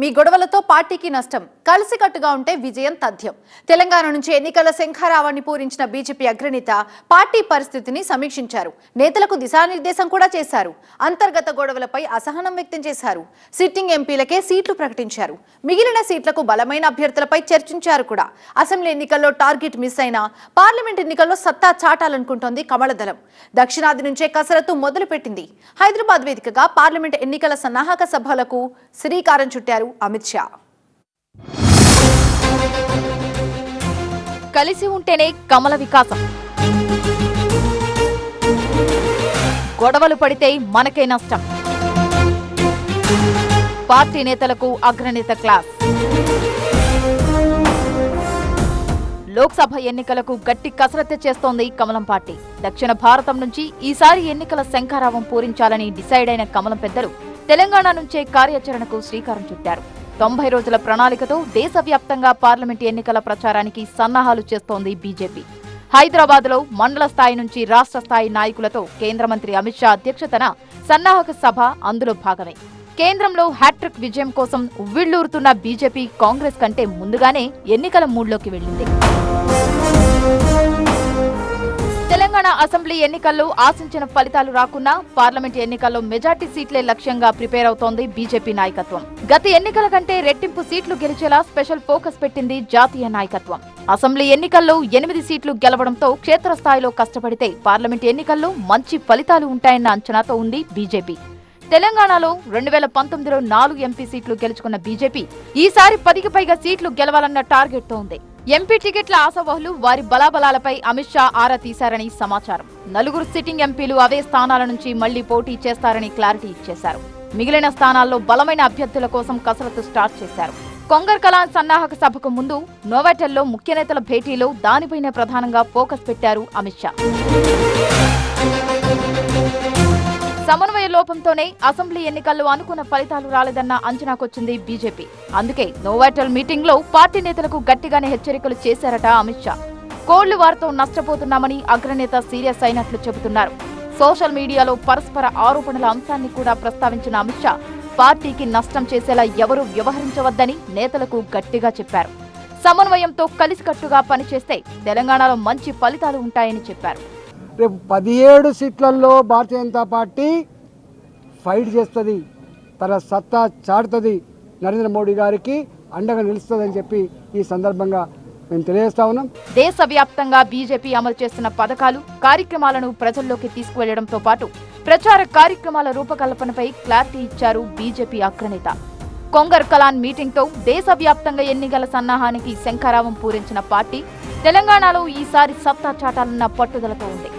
మీ గొడవలతో పార్టీకి నష్టం. కలిసికట్టుగా ఉంటే విజయం తథ్యం. తెలంగాణ నుంచి ఎన్నికల శంఖారావాన్ని పూరించిన బీజేపీ అగ్రనేత పార్టీ పరిస్థితిని సమీక్షించారు. నేతలకు దిశానిర్దేశం కూడా చేశారు. అంతర్గత గొడవలపై అసహనం వ్యక్తం చేశారు. సిట్టింగ్ ఎంపీలకే సీట్లు ప్రకటించారు. మిగిలిన సీట్లకు బలమైన అభ్యర్థులపై చర్చించారు కూడా. అసెంబ్లీ ఎన్నికల్లో టార్గెట్ మిస్ అయినా పార్లమెంట్ ఎన్నికల్లో సత్తా చాటాలనుకుంటోంది కమలదళం. దక్షిణాది నుంచే కసరత్తు మొదలుపెట్టింది. హైదరాబాద్ వేదికగా పార్లమెంట్ ఎన్నికల సన్నాహక సభలకు శ్రీకారం చుట్టారు అమిత్ షా. కలిసి ఉంటేనే కమల వికాసం. గొడవలు పడితే మనకే నష్టం. పార్టీ నేతలకు అగ్రనేత క్లాస్. లోక్సభ ఎన్నికలకు గట్టి కసరత్తు చేస్తోంది కమలం పార్టీ. దక్షిణ భారతం నుంచి ఈసారి ఎన్నికల శంఖారావం పూరించాలని డిసైడ్ అయిన కమలం పెద్దలు తెలంగాణ నుంచే కార్యాచరణకు శ్రీకారం చుట్టారు. తొంభై రోజుల ప్రణాళికతో దేశవ్యాప్తంగా పార్లమెంట్ ఎన్నికల ప్రచారానికి సన్నాహాలు చేస్తోంది బీజేపీ. హైదరాబాద్లో మండల స్థాయి నుంచి రాష్ట్ర స్థాయి నాయకులతో కేంద్ర మంత్రి అమిత్ షా అధ్యక్షతన సన్నాహక సభ అందులో భాగమే. కేంద్రంలో హ్యాట్రిక్ విజయం కోసం ఉవ్విళ్ళూరుతున్న బీజేపీ కాంగ్రెస్ కంటే ముందుగానే ఎన్నికల మూడ్లోకి వెళ్ళింది. తెలంగాణ అసెంబ్లీ ఎన్నికల్లో ఆశించిన ఫలితాలు రాకున్నా పార్లమెంట్ ఎన్నికల్లో మెజార్టీ సీట్లే లక్ష్యంగా ప్రిపేర్ అవుతోంది బీజేపీ నాయకత్వం. గత ఎన్నికల కంటే రెట్టింపు సీట్లు గెలిచేలా స్పెషల్ ఫోకస్ పెట్టింది జాతీయ నాయకత్వం. అసెంబ్లీ ఎన్నికల్లో ఎనిమిది సీట్లు గెలవడంతో క్షేత్రస్థాయిలో కష్టపడితే పార్లమెంట్ ఎన్నికల్లో మంచి ఫలితాలు ఉంటాయన్న అంచనాతో ఉంది బీజేపీ. తెలంగాణలో రెండు వేల పంతొమ్మిదిలో నాలుగు ఎంపీ సీట్లు గెలుచుకున్న బీజేపీ ఈసారి పదికి పైగా సీట్లు గెలవాలన్న టార్గెట్తో ఉంది. ఎంపీ టికెట్ల ఆశావహులు వారి బలాబలాలపై అమిత్ షా ఆరా తీశారని సమాచారం. నలుగురు సిట్టింగ్ ఎంపీలు అవే స్థానాల నుంచి మళ్ళీ పోటీ చేస్తారని క్లారిటీ ఇచ్చేశారు. మిగిలిన స్థానాల్లో బలమైన అభ్యర్థుల కోసం కసరత్తు స్టార్ట్ చేశారు. కొంగర్ కలాన్ సన్నాహక సభకు ముందు నోవాటెల్లో ముఖ్య నేతల భేటీలో దానిపైనే ప్రధానంగా ఫోకస్ పెట్టారు అమిత్ షా. సమన్వయ లోపంతోనే అసెంబ్లీ ఎన్నికల్లో అనుకున్న ఫలితాలు రాలేదన్న అంచనాకొచ్చింది బీజేపీ. అందుకే నోవాటల్ మీటింగ్లో పార్టీ నేతలకు గట్టిగానే హెచ్చరికలు చేశారట అమిత్ షా. కోళ్ళు వారితో నష్టపోతున్నామని అగ్రనేత సీరియస్ అయినట్లు చెబుతున్నారు. సోషల్ మీడియాలో పరస్పర ఆరోపణల అంశాన్ని కూడా ప్రస్తావించిన అమిత్ షా పార్టీకి నష్టం చేసేలా ఎవరూ వ్యవహరించవద్దని నేతలకు గట్టిగా చెప్పారు. సమన్వయంతో కలిసికట్టుగా పనిచేస్తే తెలంగాణలో మంచి ఫలితాలు ఉంటాయని చెప్పారు. రేపు పదిహేడు సీట్లలో భారతీయ జనతా పార్టీ ఫైట్ చేస్తుంది. తన సత్తా చాటుతుంది నరేంద్ర మోడీ గారికి అండగా నిలుస్తుందని చెప్పి ఈ సందర్భంగా మేము తెలియజేస్తా ఉన్నాం. దేశవ్యాప్తంగా బీజేపీ అమలు చేస్తున్న పథకాలు కార్యక్రమాలను ప్రజల్లోకి తీసుకువెళ్ళడంతో పాటు ప్రచార కార్యక్రమాల రూపకల్పనపై క్లారిటీ ఇచ్చారు బీజేపీ అగ్రనేత. కొంగర్ కలాన్ మీటింగ్తో దేశవ్యాప్తంగా ఎన్నికల సన్నాహానికి శంఖారావం పూరించిన పార్టీ తెలంగాణలో ఈసారి సత్తా చాటాలన్న పట్టుదలతో ఉంది.